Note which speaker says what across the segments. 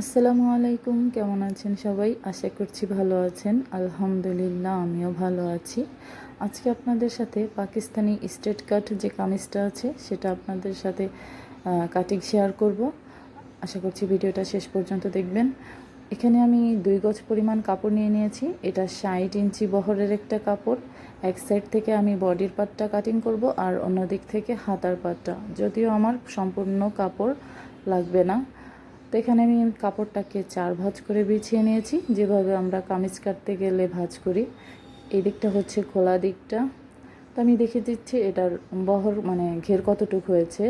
Speaker 1: আসসালামু আলাইকুম, কেমন আছেন সবাই? আশা করছি ভালো আছেন। আলহামদুলিল্লাহ, আমিও ভালো আছি। আজকে আপনাদের সাথে পাকিস্তানি স্টেট কাট যে কামিজটা আছে, সেটা আপনাদের সাথে কাটিং শেয়ার করব। আশা করছি ভিডিওটা শেষ পর্যন্ত দেখবেন। এখানে আমি দুই গজ পরিমাণ কাপড় নিয়ে নিয়েছি। এটা ষাট ইঞ্চি বহরের একটা কাপড়। এক সাইড থেকে আমি বডির পার্টটা কাটিং করব আর অন্য দিক থেকে হাতার পার্টটা যদিও আমার সম্পূর্ণ কাপড় লাগবে না। তো এখানে আমি কাপড়টাকে চার ভাঁজ করে বিছিয়ে নিয়েছি। যেভাবে আমরা কামিজ কাটতে গেলে ভাঁজ করি, এই দিকটা হচ্ছে খোলা দিকটা। তো আমি দেখে দিচ্ছি এটার বহর মানে ঘের কতটুকু হয়েছে।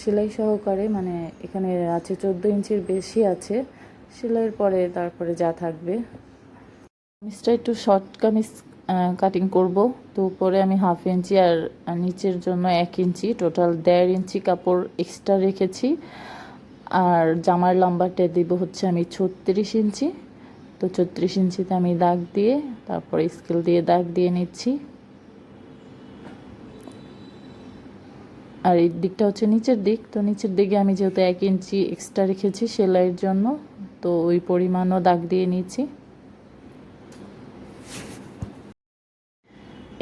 Speaker 1: সেলাই সহকারে মানে এখানে আছে চোদ্দ ইঞ্চির বেশি আছে। সেলাইয়ের পরে তারপরে যা থাকবে। কামিজটা একটু শর্ট কামিজ কাটিং করব। তো উপরে আমি হাফ ইঞ্চি আর নিচের জন্য এক ইঞ্চি। টোটাল দেড় ইঞ্চি কাপড় এক্সট্রা রেখেছি। আর জামার লম্বাটা দিব হচ্ছে আমি ছত্রিশ ইঞ্চি। তো ছত্রিশ ইঞ্চিতে আমি দাগ দিয়ে, তারপরে স্কেল দিয়ে দাগ দিয়ে নিচ্ছি। আর এই দিকটা হচ্ছে নিচের দিক। তো নিচের দিকে আমি যেহেতু এক ইঞ্চি এক্সট্রা রেখেছি সেলাইয়ের জন্য, তো ওই পরিমাণও দাগ দিয়ে নিচ্ছি।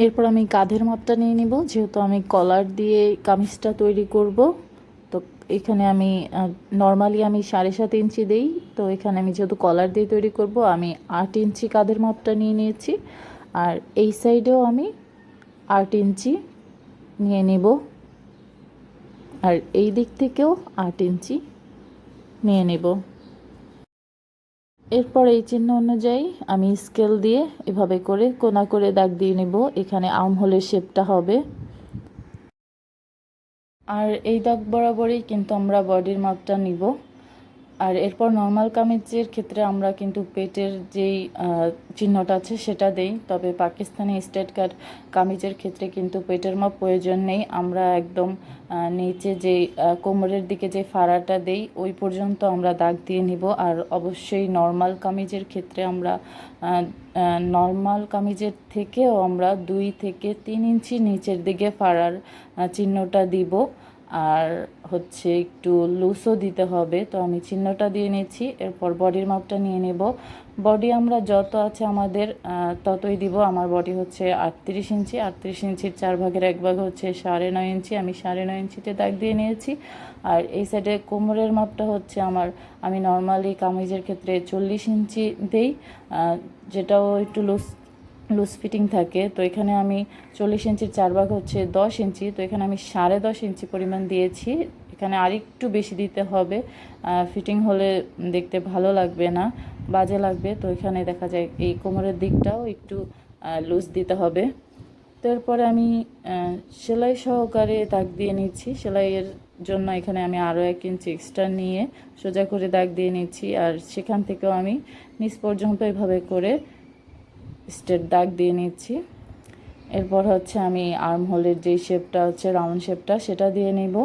Speaker 1: এরপর আমি কাঁধের মাপটা নিয়ে নিব, যেহেতু আমি কলার দিয়ে কামিজটা তৈরি করব। এখানে আমি নর্মালি আমি সাড়ে সাত ইঞ্চি দেই, তো এখানে আমি যেহেতু কলার দিয়ে তৈরি করব, আমি আট ইঞ্চি কাঁধের মাপটা নিয়ে নিয়েছি। আর এই সাইডেও আমি আট ইঞ্চি নিয়ে নেব। আর এই দিক থেকেও আট ইঞ্চি নিয়ে নেব। এরপর এই চিহ্ন অনুযায়ী আমি স্কেল দিয়ে এভাবে করে কোনা করে দাগ দিয়ে নেব। এখানে আম হলে শেপটা হবে। আর এই দাগ বরাবরই কিন্তু আমরা বডির মাপটা নিব। আর এরপর নর্মাল কামিজের ক্ষেত্রে আমরা কিন্তু পেটের যেই চিহ্নটা আছে সেটা দেই। তবে পাকিস্তানি স্টেট কাট কামিজের ক্ষেত্রে কিন্তু পেটের মাপ প্রয়োজন নেই। আমরা একদম নিচে যে কোমরের দিকে যে ফাড়াটা দেই, ওই পর্যন্ত আমরা দাগ দিয়ে নিব। আর অবশ্যই নর্মাল কামিজের ক্ষেত্রে আমরা নর্মাল কামিজের থেকেও আমরা দুই থেকে তিন ইঞ্চি নিচের দিকে ফাড়ার চিহ্নটা দিব। আর হচ্ছে একটু লুসও দিতে হবে। তো আমি চিহ্নটা দিয়ে নিচ্ছি, এরপর বডির মাপটা নিয়ে নেব। বডি আমরা যত আছে আমাদের ততই দিব। আমার বডি হচ্ছে আটত্রিশ ইঞ্চি। আটত্রিশ ইঞ্চির চার ভাগের এক ভাগ হচ্ছে সাড়ে নয় ইঞ্চি। আমি সাড়ে নয় ইঞ্চিতে দাগ দিয়ে নিয়েছি। আর এই সাইডে কোমরের মাপটা হচ্ছে আমার, আমি নর্মালি কামিজের ক্ষেত্রে চল্লিশ ইঞ্চি দেই। যেটাও একটু লুজ লুজ ফিটিং থাকে, তো এখানে আমি চল্লিশ ইঞ্চির চার ভাগ হচ্ছে দশ ইঞ্চি, তো এখানে আমি সাড়ে দশ ইঞ্চি পরিমাণ দিয়েছি। এখানে আরেকটু বেশি দিতে হবে ফিটিং হলে দেখতে ভালো লাগবে না, বাজে লাগবে, তো এখানে দেখা যায় এই কোমরের দিকটাও একটু লুজ দিতে হবে। তো এরপরে আমি সেলাই সহকারে দাগ দিয়ে নিচ্ছি, সেলাইয়ের জন্য এখানে আমি আরও এক ইঞ্চি এক্সট্রা নিয়ে সোজা করে দাগ দিয়ে নিচ্ছি, আর সেখান থেকেও আমি নিচ পর্যন্ত এভাবে করে স্টেট দাগ দিয়ে নিচ্ছি। এরপর হচ্ছে আমি আর্ম হোলের যেই শেপটা হচ্ছে রাউন্ড শেপটা, সেটা দিয়ে নিব।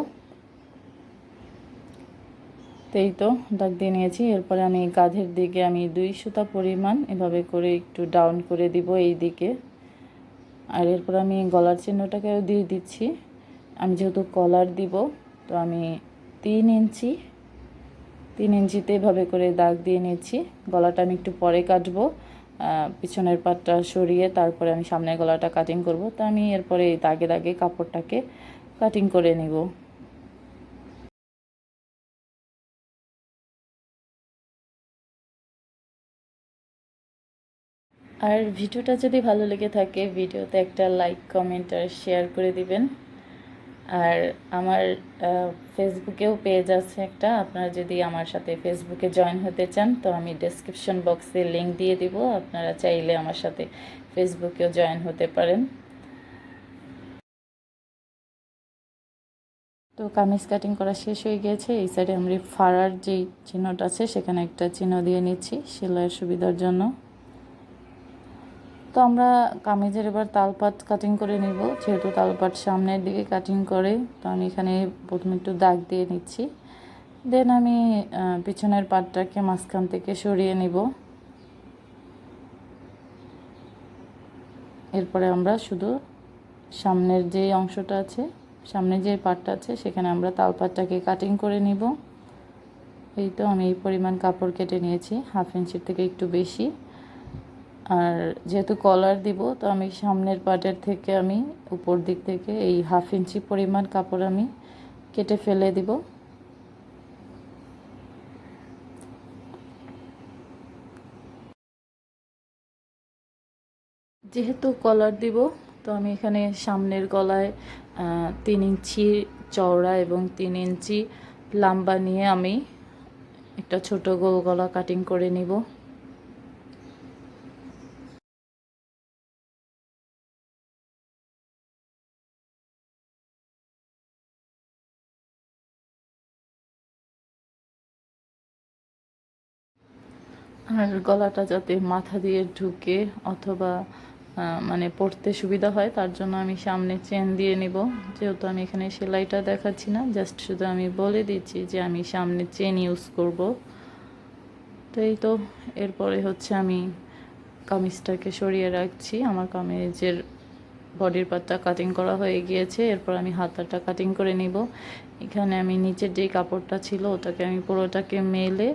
Speaker 1: তো এই তো, দাগ দিয়ে নিয়েছি। এরপরে আমি কাঁধের দিকে আমি দুই সুতা পরিমাণ এভাবে করে একটু ডাউন করে দিব এই দিকে। আর এরপর আমি গলার চিহ্নটাকেও দিয়ে দিচ্ছি। আমি যেহেতু কলার দিব, তো আমি তিন ইঞ্চি, তিন ইঞ্চিতে এভাবে করে দাগ দিয়ে নিচ্ছি। গলাটা আমি একটু পরে কাটবো। পিছনের পাটটা সরিয়ে তারপরে আমি সামনের গলাটা কাটিং করব। তো আমি এরপরে দাগে দাগে কাপড়টাকে কাটিং করে নিব। আর ভিডিওটা যদি ভালো লেগে থাকে, ভিডিওতে একটা লাইক কমেন্ট আর শেয়ার করে দিবেন। আর আমার ফেসবুকেও পেজ আছে একটা। আপনারা যদি আমার সাথে ফেসবুকে জয়েন হতে চান, তো আমি ডেসক্রিপশন বক্সে লিঙ্ক দিয়ে দিব। আপনারা চাইলে আমার সাথে ফেসবুকেও জয়েন হতে পারেন। তো কামিজ কাটিং করা শেষ হয়ে গিয়েছে এই সাইডে আমি ফাড়ার যেই চিহ্নটা আছে, সেখানে একটা চিহ্ন দিয়ে নিচ্ছি সেলাইয়ের সুবিধার জন্য। তো আমরা কামিজের এবার তালপাত কাটিং করে নিব, যেহেতু তালপাত সামনের দিকে কাটিং করে, তো আমি এখানে প্রথমে একটু দাগ দিয়ে নিচ্ছি। দেন আমি পিছনের পাটটাকে মাঝখান থেকে সরিয়ে নিব। এরপরে আমরা শুধু সামনের যে অংশটা আছে সামনে যে পাটটা আছে, সেখানে আমরা তালপাটটাকে কাটিং করে নিব। এই তো আমি এই পরিমাণ কাপড় কেটে নিয়েছি, হাফ ইঞ্চির থেকে একটু বেশি। আর যেহেতু কলার দিব, তো আমি সামনের পার্টের থেকে আমি উপর দিক থেকে এই হাফ ইঞ্চি পরিমাণ কাপড় আমি কেটে ফেলে দিব। যেহেতু কলার দিব, তো আমি এখানে সামনের গলায় তিন ইঞ্চি চওড়া এবং তিন ইঞ্চি লম্বা নিয়ে আমি একটা ছোট গোল গলা কাটিং করে নিব। আর গলাটা যাতে মাথা দিয়ে ঢুকে অথবা মানে পড়তে সুবিধা হয়, তার জন্য আমি সামনে চেন দিয়ে নিব। যেহেতু আমি এখানে সেলাইটা দেখাচ্ছি না, জাস্ট শুধু আমি বলে দিচ্ছি যে আমি সামনে চেন ইউজ করব। তো এই তো, এরপরে হচ্ছে আমি কামিজটাকে সরিয়ে রাখছি। আমার কামিজের বডির পার্টটা কাটিং করা হয়ে গিয়েছে, এরপর আমি হাতাটা কাটিং করে নিব। এখানে আমি নিচের যেই কাপড়টা ছিল, ওটাকে আমি পুরোটাকে মেলে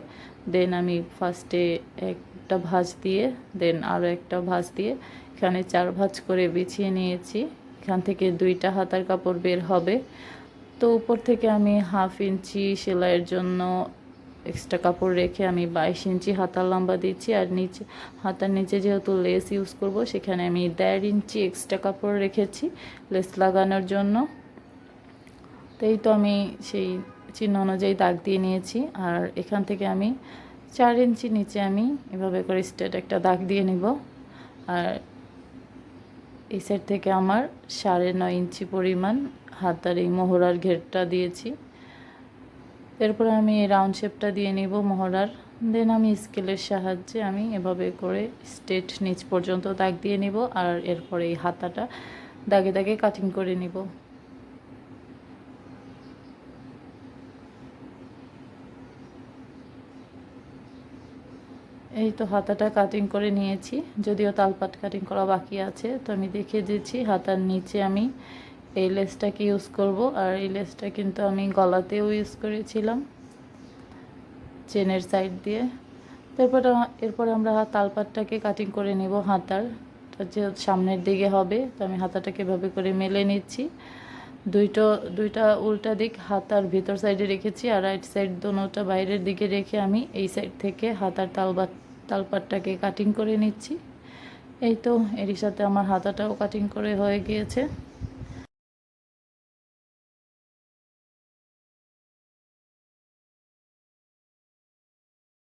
Speaker 1: দেন আমি ফার্স্টে একটা ভাঁজ দিয়ে দেন আরও একটা ভাঁজ দিয়ে, এখানে চার ভাঁজ করে বিছিয়ে নিয়েছি। এখান থেকে দুইটা হাতার কাপড় বের হবে। তো উপর থেকে আমি হাফ ইঞ্চি সেলাইয়ের জন্য এক্সট্রা কাপড় রেখে আমি বাইশ ইঞ্চি হাতার লম্বা দিচ্ছি আর নিচে, হাতার নিচে যেহেতু লেস ইউজ করব, সেখানে আমি দেড় ইঞ্চি এক্সট্রা কাপড় রেখেছি লেস লাগানোর জন্য। তো এই তো আমি সেই চিহ্ন অনুযায়ী দাগ দিয়ে নিয়েছি আর এখান থেকে আমি চার ইঞ্চি নিচে আমি এভাবে করে স্টেট একটা দাগ দিয়ে নিব। আর এই সাইড থেকে আমার সাড়ে নয় ইঞ্চি পরিমাণ হাতার এই মোহরার ঘেরটা দিয়েছি। এরপরে আমি এই রাউন্ড শেপটা দিয়ে নিব মোহরার দেন আমি স্কেলের সাহায্যে আমি এভাবে করে স্টেট নিচ পর্যন্ত দাগ দিয়ে নিব আর এরপরে এই হাতাটা দাগে দাগে কাটিং করে নিব। এই তো হাতাটা কাটিং করে নিয়েছি, যদিও তালপাট কাটিং করা বাকি আছে, তো আমি দেখে দিচ্ছি হাতার নিচে আমি এই লেসটাকে ইউজ করব, আর এই লেসটা কিন্তু আমি গলাতেও ইউজ করেছিলাম, চেনের সাইড দিয়ে। তারপর এরপর আমরা তালপাটটাকে কাটিং করে নেব হাতার তো যে সামনের দিকে হবে, তো আমি হাতাটাকে এভাবে করে মেলে নিচ্ছি। দুইটো, দুইটা উল্টা দিক হাতার ভিতর সাইডে রেখেছি, আর রাইট সাইড দোনোটা বাইরের দিকে রেখে আমি এই সাইড থেকে হাতার তালবাট তালপাটটাকে কাটিং করে নিচ্ছি। এই তো, এরই সাথে আমার হাতাটাও কাটিং করে হয়ে গিয়েছে।